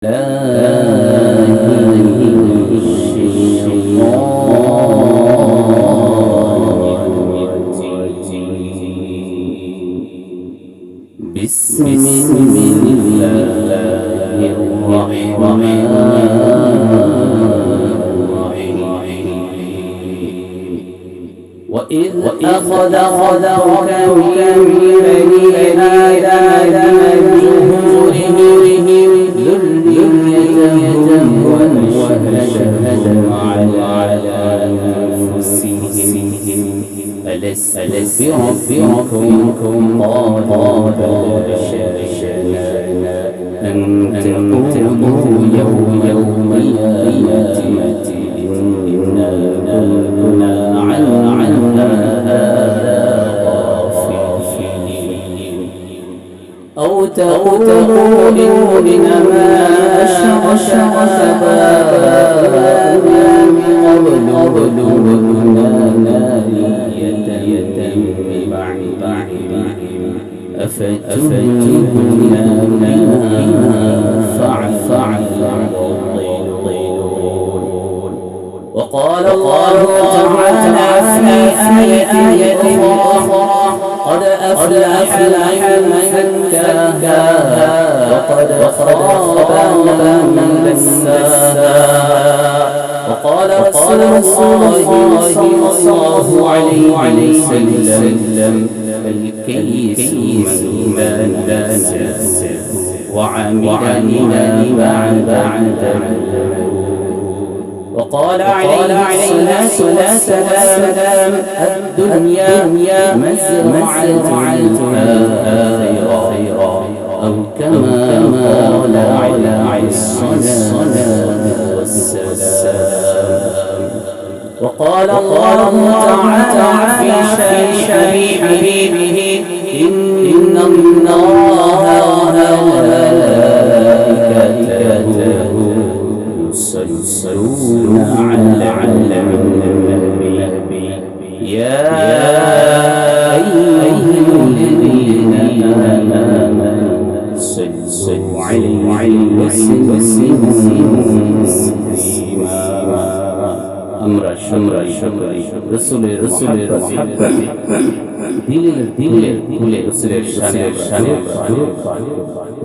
بسم الله الرحمن الرحيم. وإذ أخذ ربك من بلى شهدنا أن يوم يوم إنا عن أو تقولوا إنما أشرك آباؤنا من قبل أفتهمنا بما فعل المبطلون وقال الله تعالى في آية قد أفلح من زكاها وقد خاب من دساها وقال رسول الله صلى الله عليه وسلم الكيس بعد وقال عليه الصلاة سلام الدنيا مزرعتها وقال الله تعالى في حبيبه إن الله وملائكته يصلون على النبي يا أيها الذين آمنوا صلوا عليه وسلموا تسليما. আমরা আমরা রসুলের রসুলের দিলের দিলের দিলে রসুলের শানে শানে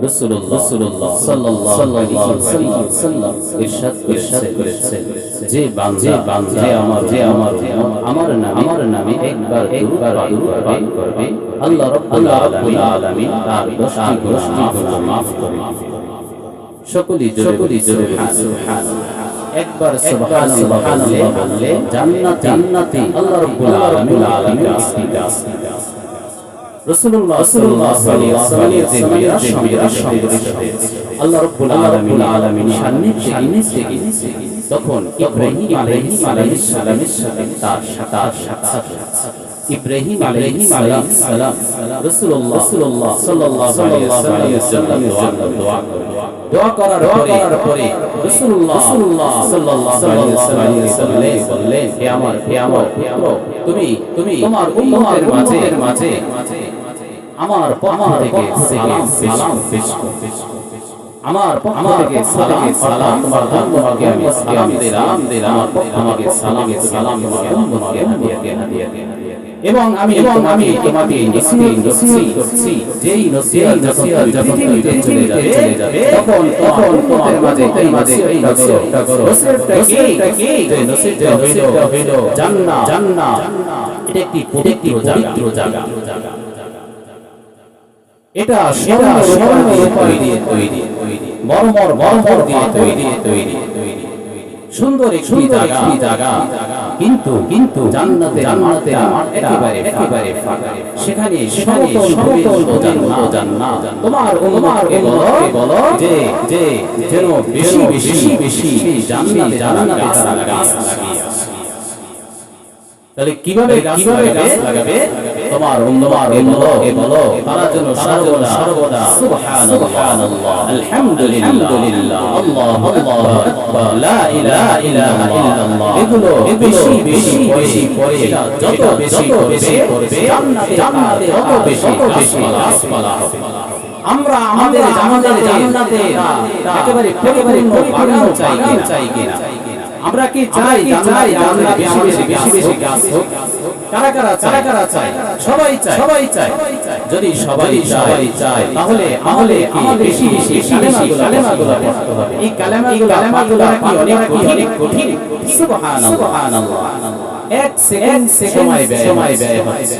রসুল্লাহ রসুল্লাহ সাল্লাল্লাহু আলাইহি ওয়াসাল্লাম ইরশাদ ইরশাদ করেছেন যে বান্দা বান্দা আমার যে আমার আমার নামে আমার নামে একবার একবার দুরূদ করবে আল্লাহ রাব্বুল আলামিন তার দশটি গুনাহ মাফ করে। সকলেই সকলেই সুবহানাল্লাহ। একবার সুবহানাল্লাহ বললে জান্নাত জান্নাতি আল্লাহ রাব্বুল আলামিন আলামিন আসতিকা রাসূলুল্লাহ সাল্লাল্লাহু আলাইহি ওয়াসাল্লামের যে মিরাজ মিরাজ হয়েছে আল্লাহ রাব্বুল আলামিন আলামিন সান্নিধ্যে সান্নিধ্যে তখন ইব্রাহিম আলাইহিস সালামের সাথে তার তার সাক্ষাৎ ইব্রাহিম আলাইহিস সালাম সালাম রাসূলুল্লাহ সাল্লাল্লাহু আলাইহি ওয়াসাল্লাম দোয়া দোয়া করার পরে পরে রাসূলুল্লাহ সাল্লাল্লাহু আলাইহি ওয়াসাল্লাম বললেন হে আমার হে আমার তুমি তুমি তোমার উম্মতের মাঝে মাঝে আমার পক্ষ থেকে সালাম পেশ আমার পক্ষ থেকে সালাম সালাম তোমার ধর্মকে আমি সালাম দিলাম দিলাম থেকে সালাম সালাম তোমার ধর্মকে হাদিয়া হাদিয়া এবং আমি এবং আমি তোমাকে নসিহত করছি করছি যেই নসিহত নসিহত যখন পৃথিবীতে চলে যাবে চলে যাবে তখন তখন তোমাদের মাঝে এই মাঝে এই নসিহতটা করো নসিহতটা কি কি যে নসিহতটা হইল হইল জান্নাত জান্নাত এটা একটি পবিত্র জায়গা। এটা স্বর্ণ স্বর্ণ রূপায় দিয়ে তৈরি মরমর মরমর দিয়ে তৈরি। তৈরি সুন্দর একটি জায়গা। জায়গা। কিন্তু কিন্তু জান্নাতে জান্নাতে একেবারে একেবারে ফাঁকা। সেখানে সেখানে সমতল জান্নাত জান্নাত তোমার তোমার বলো বলো যে যে যেন বেশি বেশি বেশি জান্নাতে জান্নাতে তারা গাছ লাগিয়ে তাহলে কীভাবে কীভাবে গাছ লাগাবে? তোমার তোমার বলো বলো তারা যেন সর্বদা সর্বদা সুবহানাল্লাহ আলহামদুলিল্লাহ। আল্লাহু আকবার লা ইলাহা ইল্লাল্লাহ। এগুলো বেশি বেশি বেশি করে যত বেশি করবে জান্নাতে জান্নাতে তত বেশি বেশি গাছপালা আমরা আমাদের আমাদের জান্নাতে একেবারে পরিপূর্ণ বাগান চাই চাই কিনা। আমরা কি চাই চাই জান্নাত বেশি বেশি বেশি বেশি গাছ হোক? কারা কারা চায়? কারা চায়? সবাই চায়। সবাই চায়। যদি সবাই সবাই চায় তাহলে তাহলে আমাদের বেশি বেশি বেশি বেশি কালেমাগুলো পড়তে হবে। এই কালেমাগুলো কালেমাগুলো কি অনেক কঠিন? কঠিন? সুবহানাল্লাহ। সুবহানাল্লাহ। এক সেকেন্ড সময় ব্যয় সময় ব্যয় হচ্ছে।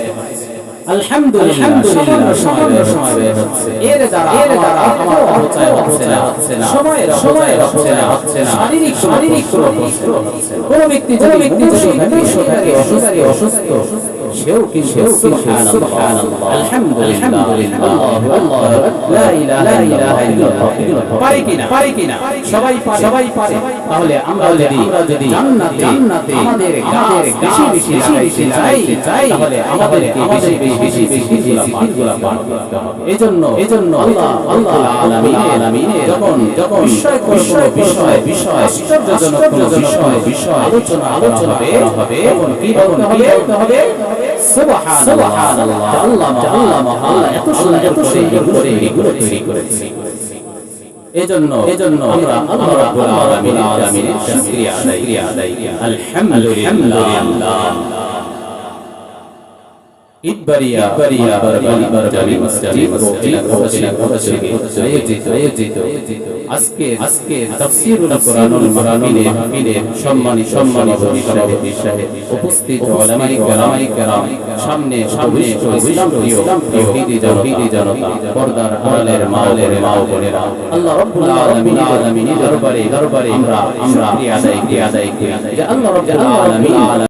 শারীরিক কোনো কোন ব্যক্তি যদি অসুস্থ সেও কিন্তু পারে কিনা? পারে কিনা? সবাই পারে। সবাই পারে। তাহলে আমরা যদি যদি জান্নাতে আমাদের আমাদের বেশি বেশি বেশি চাই চাই তাহলে আমাদের আমাদের বেশি বেশি বেশি জিকিরগুলো পাঠ করতে হবে। এজন্য এজন্য আল্লাহ আল্লাহ আলামিন আলামিন যখন যখন বিষয় বিষয় বিষয় বিষয় আশ্চর্যজনক বিষয় বিষয় আলোচনা আলোচনা হবে তখন কি বলতে হবে? বলতে হবে সুবহানাল্লাহ আল্লাহ আল্লাহ আল্লাহ এত সুন্দর এত সুন্দর করে এগুলো তৈরি করেছে এজন্য এজন্য আমরা আল্লাহ রাব্বুল আলামিন আলামিনের শুকরিয়া শুকরিয়া আদায় আলহামদুলিল্লাহ ইদবারিয়া বারবারি বারবারি মসজিদ রোটিলা রোটিলা রোটিলা আয়োজিত আয়োজিত। আজকে আজকে তাফসীরুল কোরআনুল মাহফিলে মাহফিলে সম্মানিত সম্মানিত সভাপতি সাহেব উপস্থিত ওলামাই কেরামাই কেরাম সামনে সামনে ইসলাম প্রিয় তৌহিদি জনতা জনতা পর্দার আড়ালের মাওলের মা বোনেরা। আল্লাহ রাব্বুল আলামিন আলামিনের দরবারে দরবারে আমরা আমরা আদায় আদায় যে আল্লাহ রাব্বুল আলামিন